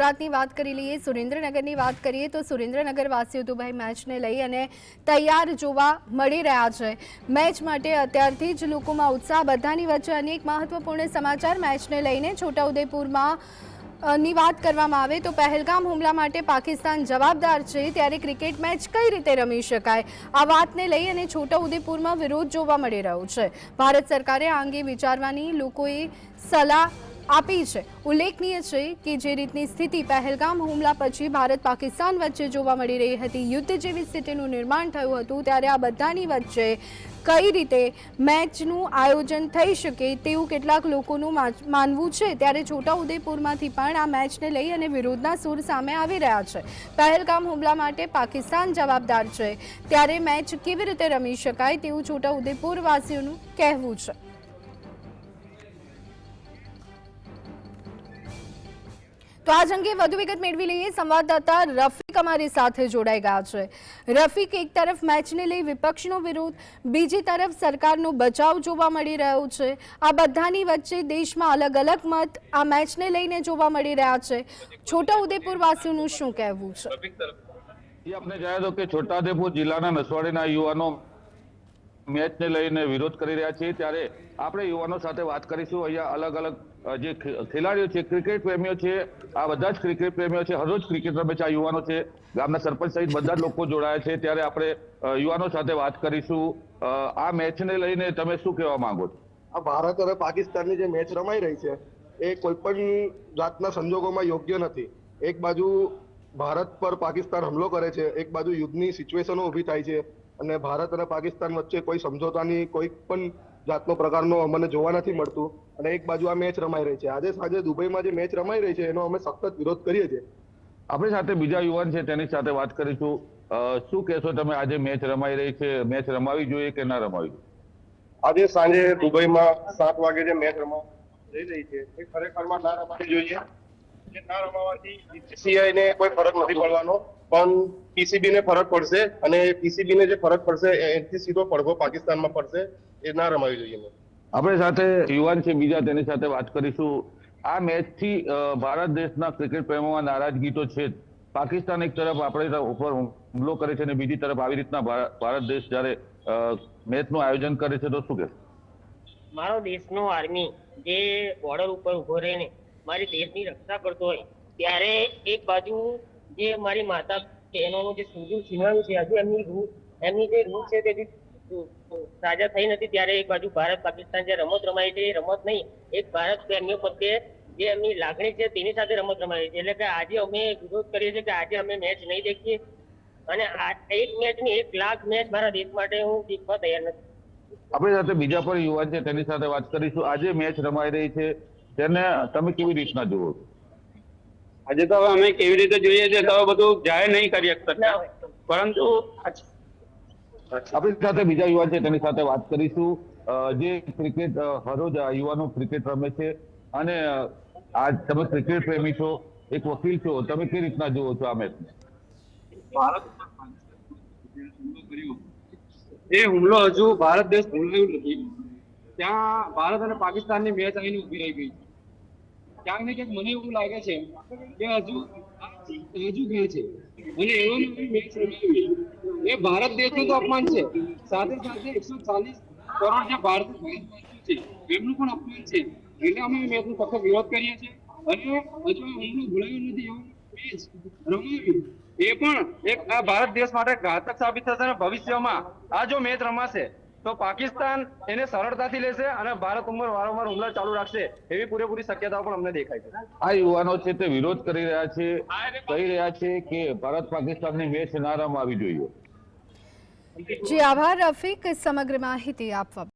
ગુજરાતની વાત કરી લઈએ, સુરેન્દ્રનગરની વાત કરીએ, તો સુરેન્દ્રનગરવાસીઓ દુબઈ મેચને લઈ અને તૈયાર જોવા મળી રહ્યા છે. મેચ માટે અત્યારથી જ લોકોમાં ઉત્સાહ બધાની વચ્ચે અનેક મહત્વપૂર્ણ સમાચાર મેચને લઈને છોટાઉદેપુરમાં ની વાત કરવામાં આવે તો પહેલગામ હુમલા માટે પાકિસ્તાન જવાબદાર છે, ત્યારે ક્રિકેટ મેચ કઈ રીતે રમી શકાય? આ વાતને લઈ અને છોટાઉદેપુરમાં વિરોધ જોવા મળી રહ્યો છે. ભારત સરકારે આ અંગે વિચારવાની લોકોએ સલાહ આપી છે. ઉલ્લેખનીય છે કે જે રીતની સ્થિતિ પહેલગામ હુમલા પછી ભારત પાકિસ્તાન વચ્ચે જોવા મળી રહી હતી. યુદ્ધ જેવી સ્થિતિનું નિર્માણ થયું હતું ત્યારે આ બધાની વચ્ચે કઈ રીતે મેચનું આયોજન થઈ શકે તેવું કેટલાક લોકોનું માનવું છે. ત્યારે છોટાઉદેપુરમાંથી પણ આ મેચને લઈ અને વિરોધના સૂર સામે આવી રહ્યા છે. પહેલગામ હુમલા માટે પાકિસ્તાન જવાબદાર છે. ત્યારે મેચ કેવી રીતે રમી શકાય તેવું છોટાઉદેપુરવાસીઓનું કહેવું છે. તો આજ અંગે વધુ વિગત મેળવી લઈએ. સંવાદદાતા રફીક અમારી સાથે જોડાઈ ગયા છે. રફીક, એક તરફ મેચને લઈ વિપક્ષનો વિરોધ, બીજી તરફ સરકારનો બચાવ જોવા મળી રહ્યો છે. આ બધાની વચ્ચે દેશમાં અલગ અલગ મત આ મેચને લઈને જોવા મળી રહ્યા છે. છોટાઉદેપુર વાસીઓનું શું કહેવું છે? એ આપણે જણાવ્યું હતું કે છોટાઉદેપુર જિલ્લાના નસવાડીના યુવાનો મેચને લઈને વિરોધ કરી રહ્યા છે ત્યારે આપણે યુવાનો સાથે વાત કરીશું. અહીંયા અલગ અલગ જે ખેલાડીઓ છે, ક્રિકેટ પ્રેમીઓ છે, આ બધા જ ક્રિકેટ પ્રેમીઓ છે હરરોજ ક્રિકેટ રમે છે, આ યુવાનો છે. ગામના સરપંચ સહિત બધા જ લોકો જોડાયા છે, ત્યારે આપણે યુવાનો સાથે વાત કરીશું. આ મેચને લઈને તમે શું કહેવા માંગો છો? આ ભારત અને પાકિસ્તાનની જે મેચ રમાઈ રહી છે, એ કોઈ પણ જાતના સંજોગોમાં યોગ્ય નથી. એક બાજુ ભારત પર પાકિસ્તાન હુમલો કરે છે, એક બાજુ યુદ્ધની સિચ્યુએશનો ઊભી થાય છે અને ભારત અને પાકિસ્તાન વચ્ચે કોઈ સમજોતાની કોઈ પણ જાતનો પ્રકારનો અમને જોવા નથી મળતું. અને એક બાજુ આ મેચ રમાઈ રહી છે. આજે સાંજે દુબઈમાં જે મેચ રમાઈ રહી છે એનો અમે સખત વિરોધ કરીએ છીએ. આપણી સાથે બીજા યુવાન છે તેની સાથે વાત કરીશું. શું કહેશો તમે? આજે મેચ રમાઈ રહી છે. મેચ રમાવી જોઈએ કે ના રમાવી જોઈએ? આજે સાંજે દુબઈમાં સાત વાગે જે મેચ રમવા રહી છે એ ખરેખરમાં ના રમાવી જોઈએ. ના રમાવાથી ને કોઈ ફરક નથી પડવાનો. પણ પીસીબી ને ફરક પડશે અને પીસીબી ને જે ફરક પડશે એનાથી સીધો પડઘો પાકિસ્તાનમાં પડશે એ ના રમાવી જોઈએ આપણે સાથે યુવાન છે બીજા તેની સાથે વાત કરીશું. આ મેચથી ભારત દેશના ક્રિકેટ પ્રેમોમાં નારાજગી તો છે પાકિસ્તાન એક તરફ આપણે ઉપર હુમલો કરે છે અને બીજી તરફ આવી રીતના ભારત દેશ જ્યારે મેચ મેચનું આયોજન કરે છે તો શું કે મારો દેશનો આર્મી જે બોર્ડર ઉપર ઊભો રહીને મારી દેશની રક્ષા કરતો હોય, ત્યારે એક બાજુ જે મારી માતા બહેનોનું જે સુજું છીનવાયું છે, હજુ એમની રૂહ એમની જે રૂહ છે તે સાજા થઈ નથી, ત્યારે એક બાજુ ભારત પાકિસ્તાન જે રમત રમાય છે, એ રમત નહીં, એક ભારત પ્રેમીઓ પ્રત્યે જે એમની લાગણી છે, તેની સાથે રમત રમાય છે. એટલે કે આજે અમે વિરોધ કરીએ છીએ કે આજે અમે મેચ નહીં દેખીએ. અને એક મેચની એક લાખ મેચ મારા દેશ માટે હું જીતવા તૈયાર નથી. આપણી સાથે બીજા પણ યુવાન છે, તેની સાથે વાત કરીશું. આજે મેચ રમાઈ રહી છે. તેને તમે કેવી રીતના જુઓ? આજે તો હવે અમે કેવી રીતે જોઈએ છે તો બધું જાહેર નહીં કરી શકતા પરંતુ આપણી સાથે બીજા યુવાન છે તેની સાથે વાત કરીશું. જે ક્રિકેટ હરોજ યુવાનો ક્રિકેટ રમે છે. અને આજ તમે ક્રિકેટ પ્રેમી છો એક વકીલ છો તમે કેવી રીતના જુઓ છો આ ભારત એ હુમલો હજુ ભારત દેશ ભૂલાયું નથી. ત્યાં ભારત અને પાકિસ્તાનની મેચ આવીને ઊભી રહી ગઈ. ક્યાંક ને ક્યાંક મને એવું લાગે છે કે હજુ હજુ ગયા છે? અને એવો મેચ રમાવી એ ભારત દેશનું તો અપમાન છે. સાથે સાથે એકસો ચાલીસ કરોડ જે ભારત છે, એમનું પણ અપમાન છે. એટલે અમે મેચનો સખત વિરોધ કરીએ છીએ. અને હજુ હું ભૂલાયો નથી એવો મેચ રમાવી એ પણ એક આ ભારત દેશ માટે ઘાતક સાબિત થશે અને ભવિષ્યમાં આ જો મેચ રમાશે તો પાકિસ્તાન એને સરળતાથી લેશે અને ભારત ઉપર વારંવાર હુમલા ચાલુ રાખશે એવી પૂરેપૂરી શક્યતાઓ પણ અમને દેખાય છે. આ યુવાનો છે તે વિરોધ કરી રહ્યા છે કહી રહ્યા છે કે ભારત પાકિસ્તાનની મેચ ના રમાવી જોઈએ. જી આભાર રફીક સમગ્ર માહિતી આપવા